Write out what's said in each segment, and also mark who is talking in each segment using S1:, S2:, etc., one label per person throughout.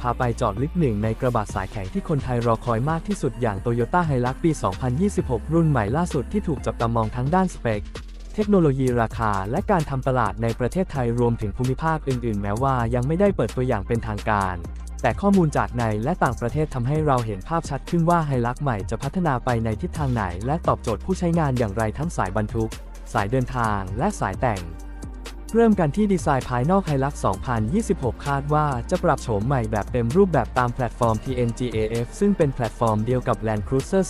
S1: พาไปจอดลึกหนึ่งในกระบะสายแข็งที่คนไทยรอคอยมากที่สุดอย่าง Toyota Hilux ปี 2026 รุ่นใหม่ล่าสุดที่ถูกจับตามองทั้งด้านสเปค เทคโนโลยีราคา และการทำตลาดในประเทศไทยรวมถึงภูมิภาคอื่นๆ แม้ว่ายังไม่ได้เปิดตัวอย่างเป็นทางการ แต่ข้อมูลจากในและต่างประเทศทำให้เราเห็นภาพชัดขึ้นว่าไฮลักใหม่จะพัฒนาไปในทิศทางไหน และตอบโจทย์ผู้ใช้งานอย่างไรทั้งสายบรรทุก สายเดินทาง และสายแต่ง เริ่มกันที่ดีไซน์ภายนอกไฮลัก2026 คาดว่าจะปรับโฉมใหม่แบบเต็มรูปแบบตามแพลตฟอร์ม TNGAF ซึ่งเป็นแพลตฟอร์มเดียวกับ Land Cruiser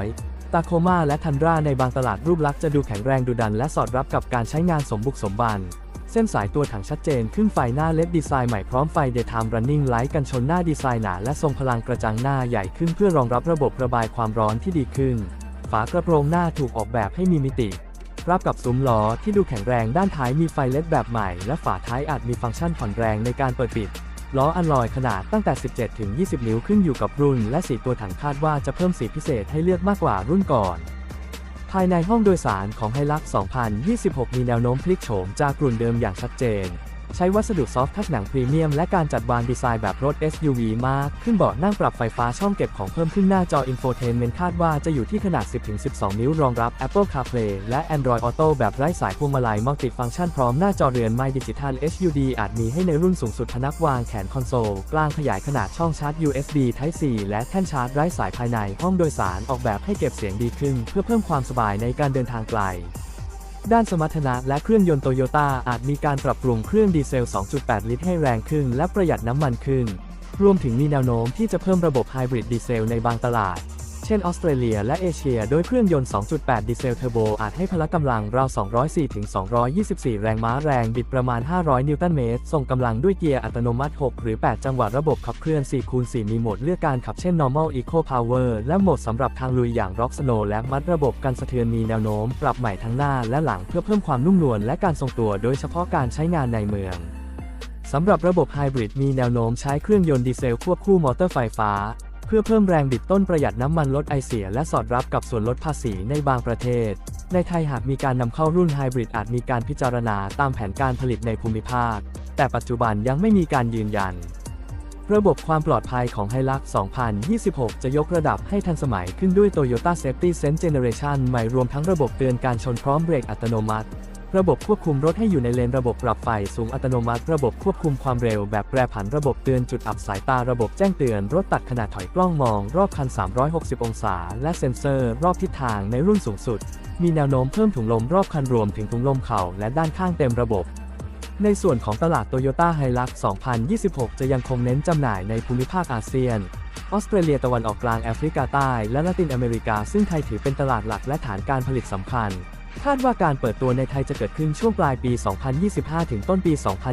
S1: 300 ตาโคมาและทันราในบางตลาดรูปลักษณ์จะดูแข็งแรงดุดันและสอดรับกับการใช้งานสมบุกสมบัน เส้นสายตัวถังชัดเจนขึ้นไฟหน้าเล็ดดีไซน์ใหม่พร้อมไฟ Daytime Running Light กันชนหน้าดีไซน์หนาและทรงพลังกระจังหน้าใหญ่ขึ้นเพื่อรองรับระบบระบายความร้อนที่ดีขึ้น ฝากระโปรงหน้าถูกออกแบบให้มีมิติ รับกับซุ้มล้อที่ดูแข็งแรงด้านท้ายมีไฟเลดแบบใหม่ และฝาท้ายอาจมีฟังก์ชันผ่อนแรงในการเปิดปิด ล้ออัลลอยขนาดตั้งแต่ 17 ถึง 20 นิ้วขึ้นอยู่กับรุ่น และสีตัวถังคาดว่าจะเพิ่มสีพิเศษให้เลือกมากกว่ารุ่นก่อน ภายในห้องโดยสารของไฮลัก2026 มีแนวโน้มพลิกโฉมจากกลุ่นเดิมอย่างชัดเจน ใช้วัสดุซอฟต์ทัชหนังพรีเมียมและการจัดวางดีไซน์แบบรถ SUV มาก ขึ้นเบาะนั่งปรับไฟฟ้าช่องเก็บของเพิ่มขึ้นหน้าจอ Infotainment คาดว่าจะอยู่ที่ขนาด 10-12 นิ้วรองรับ Apple CarPlay และ Android Auto แบบไร้สายพวงมาลัยมัลติฟังก์ชันพร้อมหน้าจอเรือนไมดิจิทัล HUD อาจมีให้ในรุ่นสูงสุดพนักวางแขนคอนโซล กลางขยายขนาดช่องชาร์จ USB Type C และแท่นชาร์จไร้สายภายในห้องโดยสารออกแบบให้เก็บเสียงดีขึ้น เพื่อเพิ่มความสบายในการเดินทางไกล ด้านสมรรถนะและเครื่องยนต์โตโยต้าอาจมีการปรับปรุงเครื่องดีเซล 2.8 ลิตรให้แรงขึ้นและประหยัดน้ำมันขึ้น รวมถึงมีแนวโน้มที่จะเพิ่มระบบไฮบริดดีเซลในบางตลาด เช่นออสเตรเลียและเอเชีย โดยเครื่องยนต์ 2.8 ดีเซลเทอร์โบอาจให้พละกำลังราว 204-224 แรงม้าแรงบิดประมาณ 500 นิวตันเมตร ส่งกำลังด้วยเกียร์อัตโนมัติ 6 หรือ 8 จังหวะระบบขับเคลื่อน4คูณ4มีโหมดเลือกการขับเช่น normal eco power และโหมดสำหรับทางลุยอย่าง rock snow และมัดระบบกันสะเทือนมีแนวโน้ม ปรับใหม่ทั้งหน้าและหลังเพื่อเพิ่มความนุ่มนวลและการทรงตัว โดยเฉพาะการใช้งานในเมืองสำหรับระบบไฮบริดมีแนวโน้มใช้เครื่องยนต์ดีเซลควบคู่มอเตอร์ไฟฟ้า เพื่อเพิ่มแรงบิดต้นประหยัดน้ำมันลดไอเสีย และสอดรับกับส่วนลดภาษีในบางประเทศ ในไทยหากมีการนำเข้ารุ่นไฮบริดอาจมีการพิจารณาตามแผนการผลิตในภูมิภาค แต่ปัจจุบันยังไม่มีการยืนยัน ระบบความปลอดภัยของไฮลัก 2026 จะยกระดับให้ทันสมัยขึ้นด้วย Toyota Safety Sense Generation ใหม่รวมทั้งระบบเตือนการชนพร้อมเบรกอัตโนมัติ ระบบควบคุมรถให้อยู่ในเลนระบบปรับไฟสูงอัตโนมัติ ระบบควบคุมความเร็วแบบแปรผันระบบเตือนจุดอับสายตาระบบแจ้งเตือนรถตัดขนาดถอยกล้องมอง รอบคัน 360 องศา และเซ็นเซอร์ รอบทิศทางในรุ่นสูงสุด มีแนวโน้มเพิ่มถุงลมรอบคันรวมถึงถุงลมเข่าและด้านข้างเต็มระบบในส่วนของตลาดโตโยต้าไฮลัก2026 จะยังคงเน้นจำหน่ายในภูมิภาคอาเซียน ออสเตรเลียตะวันออกกลางแอฟริกาใต้ และละตินอเมริกา ซึ่งไทยถือเป็นตลาดหลักและฐานการผลิตสำคัญ คาดว่าการเปิดตัวในไทยจะเกิดขึ้นช่วงปลายปี 2025 ถึงต้นปี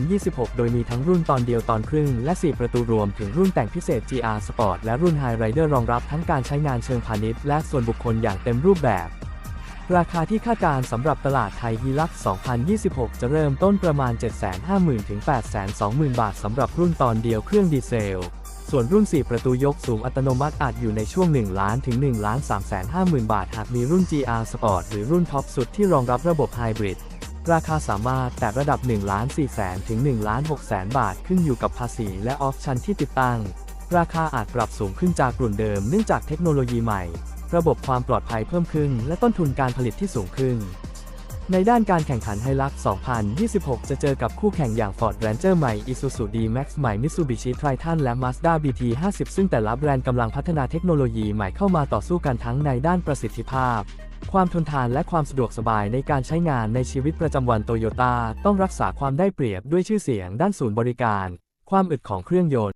S1: 2026 โดยมีทั้งรุ่นตอนเดียวตอนครึ่ง และ 4 ประตูรวมถึงรุ่นแต่งพิเศษ GR Sport และรุ่น High Rider รองรับทั้งการใช้งานเชิงพาณิชย์และส่วนบุคคลอย่างเต็มรูปแบบ ราคาที่คาดการณ์สำหรับตลาดไทยฮีลัก2026 จะเริ่มต้นประมาณ 750,000 ถึง 820,000 บาทสำหรับรุ่นตอนเดียวเครื่องดีเซล ส่วนรุ่น 4 ประตูยกสูงอัตโนมัติอาจอยู่ในช่วง 1 ล้านถึง1ล้าน350,000 บาท หากมีรุ่น GR Sport หรือรุ่นท็อปสุดที่รองรับระบบไฮบริด ราคาสามารถแตะระดับ1ล้าน4แสนถึง1ล้าน6แสนบาทขึ้นอยู่กับภาษีและออปชันที่ติดตั้ง ราคาอาจปรับสูงขึ้นจากกลุ่นเดิมเนื่องจากเทคโนโลยีใหม่ ระบบความปลอดภัยเพิ่มขึ้น และต้นทุนการผลิตที่สูงขึ้น ในด้านการแข่งขันไฮลัก 2026 จะเจอกับคู่แข่งอย่าง Ford Ranger ใหม่ Isuzu D-Max ใหม่ Mitsubishi Triton และ Mazda BT50 ซึ่งแต่ละแบรนด์กำลังพัฒนาเทคโนโลยีใหม่เข้ามาต่อสู้กันทั้งในด้านประสิทธิภาพ ความทนทานและความสะดวกสบายในการใช้งานในชีวิตประจำวันโตโยต้าต้องรักษาความได้เปรียบด้วยชื่อเสียงด้านศูนย์บริการ ความอึดของเครื่องยนต์